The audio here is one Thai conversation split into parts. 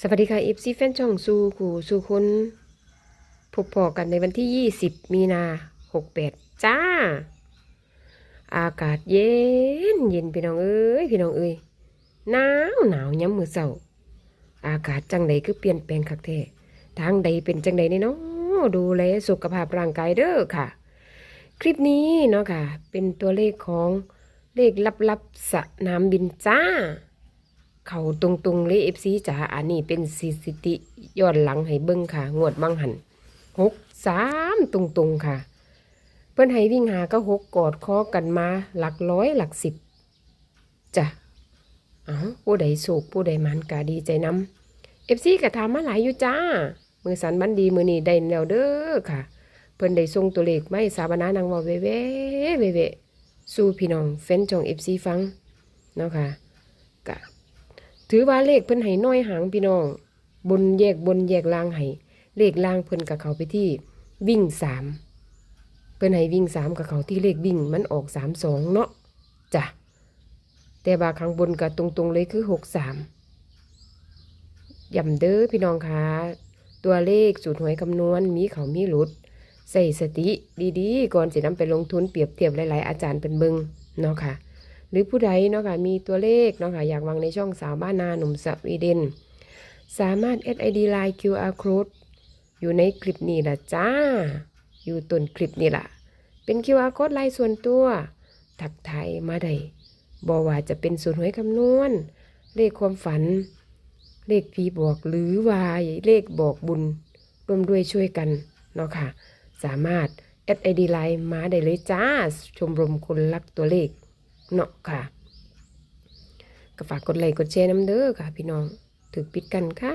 สวัสดีค่ะอีฟซีแฟนช่องสู่กูสู่คนพบพอกันในวันที่ 20 มีนา68จ้า อากาศเย็นเย็นพี่น้องเอ้ยพี่น้องเอ้ยหนาวหนาวย้ำมือเศร้าอากาศจังใดคือเปลี่ยนแปลงคักแท้ทางใดเป็นจังใดนี่เนาะดูแลสุขภาพร่างกายเด้อค่ะ คลิปนี้เนาะค่ะ เป็นตัวเลขของเลขลับๆสนามบินจ้า เขาตรงๆเลยเอฟซีจ๋าอันนี้เป็นสถิติย้อนหลังให้เบิ้งค่ะ งวดบังหันหกสามตรงๆค่ะ เพิ่อนให้วิ่งหาก็หกกอดคอกันมา หลักร้อยหลักสิบจ้ะเอาผู้ใดโศกผู้ใดมันกะดีใจน้ำเอฟซีก็ถามมาหลายอยู่จ้า มือสันบันดีมือนีได้แล้วเด้อค่ะ เพิ่อนได้ส่งตัวเลขไม่สาบานานางเว่าเว่เวเวเวสู่พี่น้องแฟนจองเอฟซีฟังเนาะค่ะกะ ถือว่าเลขเพิ่นให้น้อยหางพี่น้อง บนแยกบนแยกลางให้เลขลางเพิ่นกับเขาไปที่วิ่งสามเพิ่นให้วิ่งสามกับเขาที่เลขวิ่งมันออกสามสองเนาะจ้ะแต่ว่าข้างบนกับตรงๆเลยคือหกสามย่ำเด้อพี่น้องคะตัวเลขสูตรหวยคำนวณมีเขามีหลุด ใส่สติดีๆ ก่อนสินำไปลงทุนเปรียบเทียบหลายๆอาจารย์เป็นเบิงเนาะค่ะ หรือผู้ใดเนาะค่ะมีตัวเลขเนาะค่ะอยากวางในช่องสาวบ้านนาหนุ่มสวีเดนสามารถ SID Line QR Code อยู่ในคลิปนี้ละจ้า อยู่ต้นคลิปนี่ละเป็น QR Code ไลน์ส่วนตัว ทักทายมาได้บอว่าจะเป็นส่วนหวยคำนวณ เลขความฝัน เลขผีบอกหรือวายเลขบอกบุญร่วมด้วยช่วยกันเนาะค่ะ สามารถ SID Line มาได้เลยจ้า ชมรมคนรักตัวเลข เนาะค่ะก็ฝากกดไลค์กดแชร์น้ำเด้อค่ะ พี่น้องถึกปิดกันค่ะ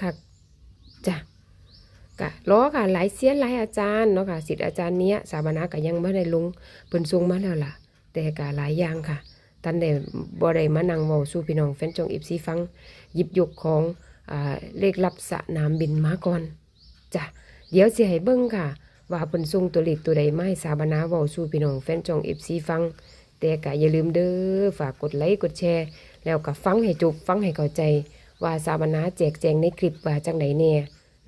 ค่ะจ้ะกะล้อค่ะหลายเสียนหลายอาจารย์เนาะค่ะสิทธิ์อาจารย์เนี้ยสาบานาก็ยังไม่ได้ลงเพิ่นส่งมาแล้วล่ะ แต่กะหลายอย่างค่ะท่านได้บ่ได้มานั่งเว้าสู่พี่น้องแฟนจงอิบซีฟังหยิบยกของอเลขลับสนามบินมาก่อนจ้ะเดี๋ยวสิให้เบิ่งค่ะ ว่าเพิ่นส่งตัวเลขตัวใดไมาให้สาบานาเว้าสู่พี่น้องแฟนจงอิบซีฟัง แต่ก็อย่าลืมเด้อฝากกดไลค์กดแชร์ แล้วก็ฟังให้จบฟังให้เข้าใจ ว่าสาบานาแจกแจงในคลิปว่าจังไดแน่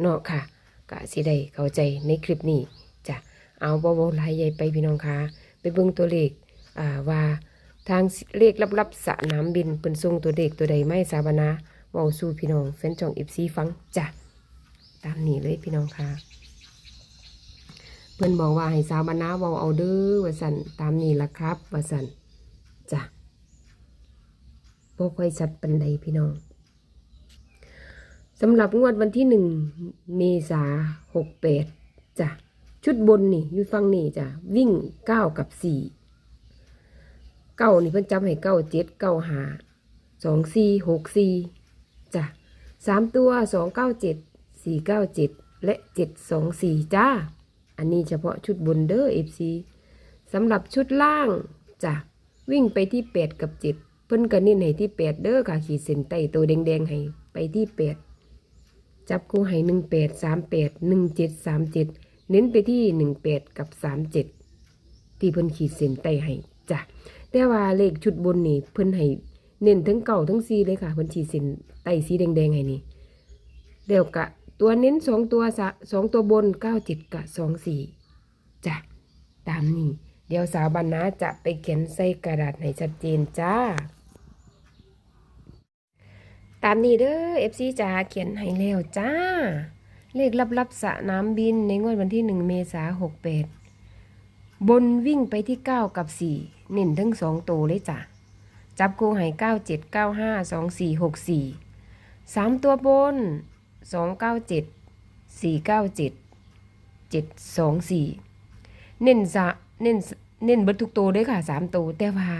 เนาะค่ะก็สิได้เข้าใจในคลิปนี้จ้ะเอาบ่บ่ลายใหญ่ไปพี่น้องค่ะไปเบิ่งตัวเลขอ่าว่าทางเลขลับๆสนามบินเปิ้นส่งตัวเลขตัวใดไม่สาบานาเว้าสู่พี่น้องแฟนจ่อง FC ฟังจ้ะตามนี้เลยพี่น้องค่ะ เพื่อนบอกว่าให้สาวบรรณาวาเอาเด้อว่าสันตามนี้ละครับว่าสันจ้ะบ่ค่อยชัดปันใดพี่น้องสำหรับงวดวันที่หนึ่งเมษาหกแปดจ้ะชุดบนนี่อยู่ฟังนี่จ้ะวิ่งเก้ากับสี่เก้านี่เพิ่นจำให้เก้าเจ็ดเก้าหาสองสี่หกสี่จ้ะสามตัวสองเก้าเจ็ดสี่เก้าเจ็ดและเจ็ดสองสี่จ้า อันนี้เฉพาะชุดบนเด้อ FC สำหรับชุดล่างจ้ะวิ่งไปที่8กับ7เพิ่นก็เน้นให้ที่8เด้อค่ะ ขีดเส้นใต้ตัวแดงๆให้ไปที่8จับคู่ให้18 38 17 37เน้นไปที่18กับ37ที่เพิ่นขีดเส้นใต้ให้จ้ะแต่ว่าเลขชุดบนนี่เพิ่นให้เน้นทั้งเก่าทั้งซีเลยค่ะเพิ่นขีดเส้นใต้สีแดงๆให้นี่เดี๋ยวกะ ตัวเน้นสองตัวสองตัวบนเก้าจิตกะสองสี่จ้ะตามนี้ เดี๋ยวสาวบรรณาจะไปเขียนใส่กระดาษให้ชัดเจนจ้า ตามนี้เด้อเอฟซีจ๋าเขียนให้แล้วจ้า เลขลับๆสะนามบินในงวดวันที่หนึ่งเมษาหกแปดบนวิ่งไปที่เก้ากับสี่เน้นทั้งสองตัวเลยจ้ะจับคู่ให้เก้าเจ็ดเก้าห้าสองสี่หกสี่สามตัวบน สองเก้าเจ็ดสี่เก้าเจ็ดเจ็ดสองสี่เน้นสะเน้นเน้นเบิดทุกตัวด้วยค่ะสามตัวแต่ว่า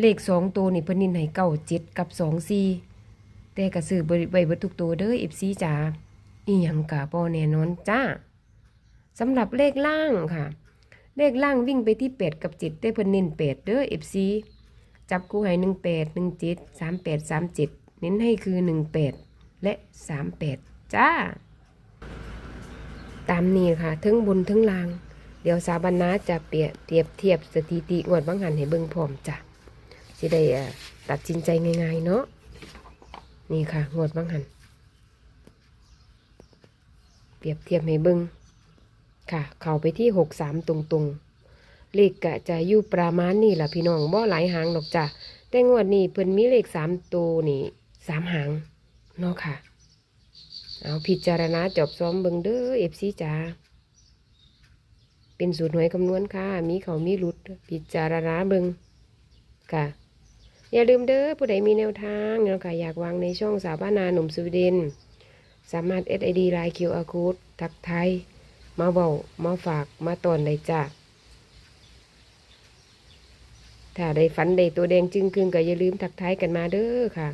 เลขสองตัวนี่เพิ่นน้นให้เก้าเจ็ดกับสองสี่แต่กระสือไว้เบิดทุกตัวเด้อเอฟซีจ๋าอีหยังกะบ่แน่นอนจ้าสำหรับเลขล่างค่ะ เลขล่างวิ่งไปที่แปดกับเจ็ดได้เพิ่นเน้นแปดเด้อเอฟซีจับคู่ให้หนึ่งแปดหนึ่งเจ็ดสามแปดสามเจ็ดเน้นให้คือหนึ่งแปดและสามแปด จ้า ตามนี้ค่ะทั้งบนทั้งล่าง เดี๋ยวสาบรรณาจะเปรียบเทียบเทียบสถิติงวดบางหันให้เบิ่งพร้อมจ้ะสิได้ตัดสินใจง่ายๆเนาะนี่ค่ะงวดบางหันเปรียบเทียบให้เบิงค่ะ เข้าไปที่หกสามตรงๆ เลขกะจะอยู่ประมาณนี้ล่ะพี่น้องบ่หลายหางดอกจ้ะแต่งวดนี้เพิ่นมีเลขสามตัวนี่สามหางเนาะค่ะ เอาพิจารณาจอบซ้อมเบิงเด้อเอฟซีจ้าเป็นสูตรหน่วยคำนวณค่ะ มีเขามีรุด พิจารณาเบิงค่ะ อย่าลืมเด้อผู้ใดมีแนวทางเนาะค่ะอยากวางในช่องสาวบ้านนาหนุ่มสวีเดน สามารถ SID ไลน์ QR Code ทักไทย มาเว้ามาฝากมาตอนได้จ้าถ้าได้ฝันได้ตัวแดงจึงกึงก็อย่าลืมทักทายกันมาเด้อค่ะ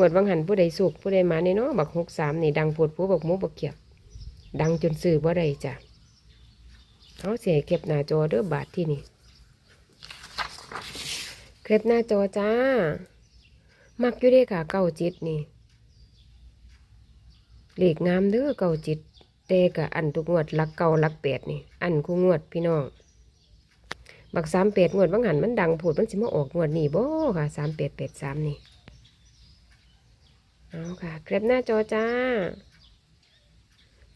งวดวังหันผู้ใดสุกผู้ใดมาในเนาะบักหกสามนี่ดังปวดผู้บักหมูบักเขียบ ดังจนสื่อบ่ได้จ้ะเอาเสียเก็บหน้าจอเด้อบาทที่นี่เคล็บหน้าจอจ้า มักอยู่เด้ค่ะเก้าจิตนี่เลขงามเด้อเก้าจิตแต่กะอันทุกงวดลักเก้าลักแปดนี่ อันคู่งวดพี่น้องบักสามแปดงวดบางหันมันดังพูดมันสิมาออกงวดนี่บ่ค่ะสามแปดแปดสามนี่ เอาค่ะคล็บหน้าจอจ้า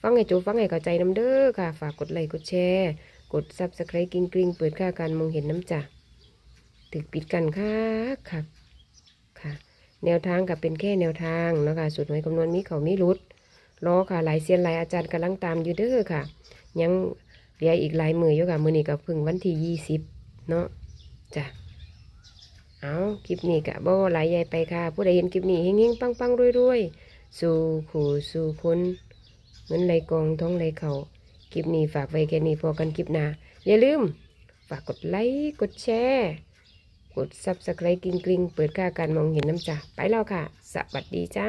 ฟังให้จูฟังให้เข้าใจน้ำเด้อค่ะ ฝากกดไลค์กดแชร์ กดซับสไครต์กริ๊งกริ๊งเปิดค่าการมองเห็นน้ำจ้ะถึกปิดกันค่ะค่ะค่ะ แนวทางกับเป็นแค่แนวทางเนาะคะสุดหน่วยคำนวณมีเขามีรุดรอค่ะหลายเซียนหลายอาจารย์กำลังตามอยู่เด้อค่ะ ยังเหลืออีกหลายมืออยู่ค่ะมือนี้ก็เพึ่งวันที่ยี่สิบเนาะจ้ะ เอาคลิปนี้กะบ่หลายใหญ่ไปค่ะ ผู้ใดเห็นคลิปนี้เฮงๆปังๆรวยๆ สู่ขู่สู่คนเงินไหลกองท้องไหลเขาคลิปนี้ฝากไว้แค่นี้พอกันคลิปหน้าอย่าลืม ฝากกดไลค์กดแชร์กดซับสไครต์กริ๊งกริ๊งเปิดค่าการมองเห็นน้ำจ้ะไปแล้วค่ะ สวัสดีจ้า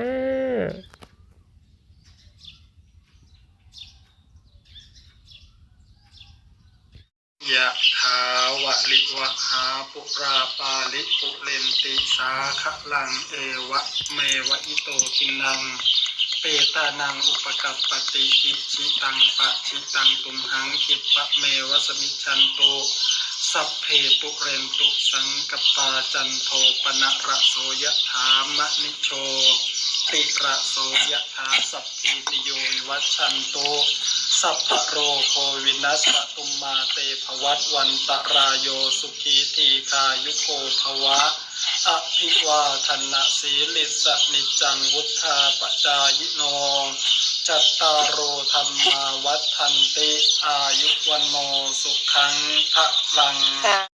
ยะ ถาวะลิวะหาปุราปาลิปุเรนติสาขลังเอวะเมวะอิโตทินัง เปตานังอุปกัปปติอิชิตังปะชิตังตุมหังคิปะเมวะสมิชันโตสัพเพปุเรนตุสังกปาจันโทปนะระโสยะถามะนิโชติระโสยะถาสัพพิติโยวัชันโต สัพพะโรโควินัสปตุมมาเตภวัตวันตรายโยสุขีทีคายุโกภวะ อภิวาทนะสีลิสนิจังวุธาปจายโน จัตตารโอธรรมาวัฏทันติ อายุวันโนสุขังพระลัง